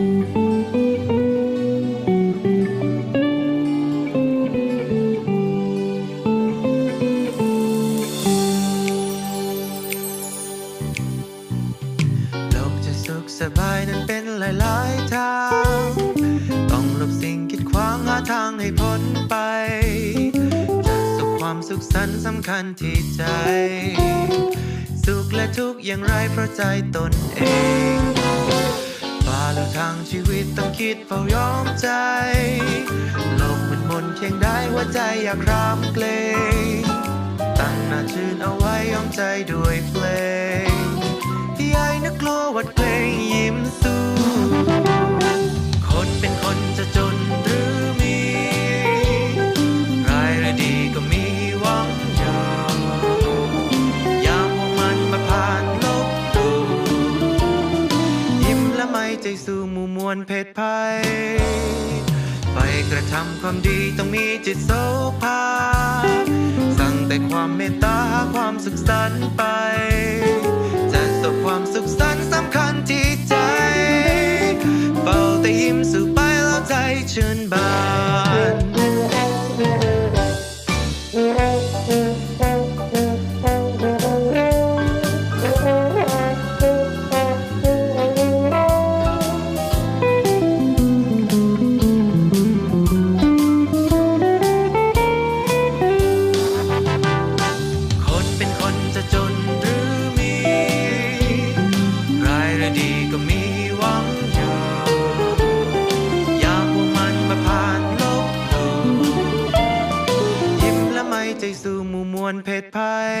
โลกจะสุขสบายนั้นเป็นหลายๆทาง ต้องหลบสิ่งกีดขวางหาทางให้พ้นไปจะสุขความสุขสันต์สำคัญที่ใจ สุขและทุกข์อย่างไรเพราะใจตนเอง ชีวิตต้องคิดเฝ้ายอมใจโลกมันมนเพียงได้ว่าใจอยากรำเกรงตั้งหน้าชื่นเอาไว้ยอมใจด้วยเพลงที่ไอ้นักกลัววัดเพลง วลเพศภัย ไปกระทำความดีต้องมีจิตโสภา สั่งแต่ความเมตตาหาความสุขสันต์ไปจะสบความสุขสัน ใจสู่หมู่มวลเพศภัย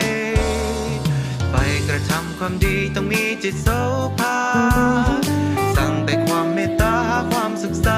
ไปกระทำความดีต้องมีจิตโสภาสั่งแต่ความเมตตาหาความสุขส